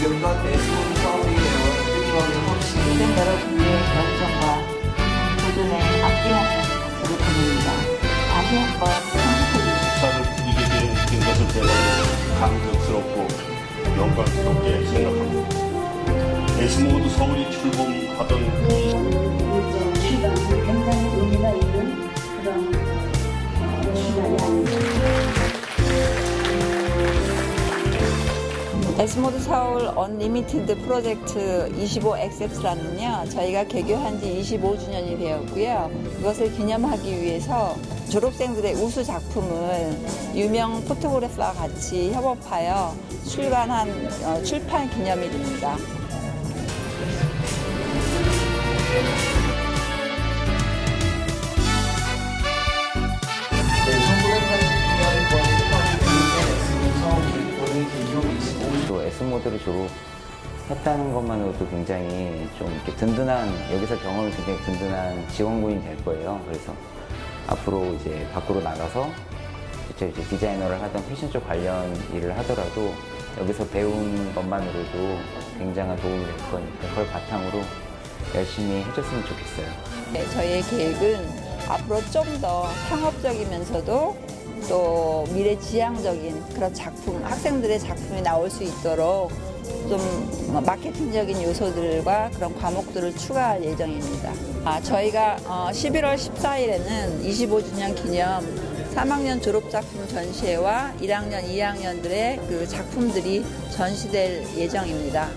이른바 대수원 서울이 되어 훨씬 모든 여러분의 열정과 도전에 아낌없는 박수를 보냅니다. 다시 한번 참석해 주십시오. 역사를 드리게 된, 된 것을 대단히 감격스럽고 영광스럽게 생각합니다. 데스모드 서울이 출범하던 일 에스모드 서울 언리미티드 프로젝트 25XX라는요, 저희가 개교한 지 25주년이 되었고요. 이것을 기념하기 위해서 졸업생들의 우수 작품을 유명 포토그래퍼와 같이 협업하여 출간한 어, 출판 기념일입니다. 모드를 졸업했다는 것만으로도 굉장히 좀 이렇게 든든한, 여기서 경험이 굉장히 든든한 지원군이 될 거예요. 그래서 앞으로 이제 밖으로 나가서 이제 디자이너를 하던 패션 쪽 관련 일을 하더라도 여기서 배운 것만으로도 굉장한 도움이 될 거니까 그걸 바탕으로 열심히 해줬으면 좋겠어요. 네, 저희의 계획은 앞으로 좀 더 상업적이면서도 또 미래 지향적인 그런 작품, 학생들의 작품이 나올 수 있도록 좀 마케팅적인 요소들과 그런 과목들을 추가할 예정입니다. 아, 저희가 어, 11월 14일에는 25주년 기념 3학년 졸업작품 전시회와 1학년, 2학년들의 그 작품들이 전시될 예정입니다.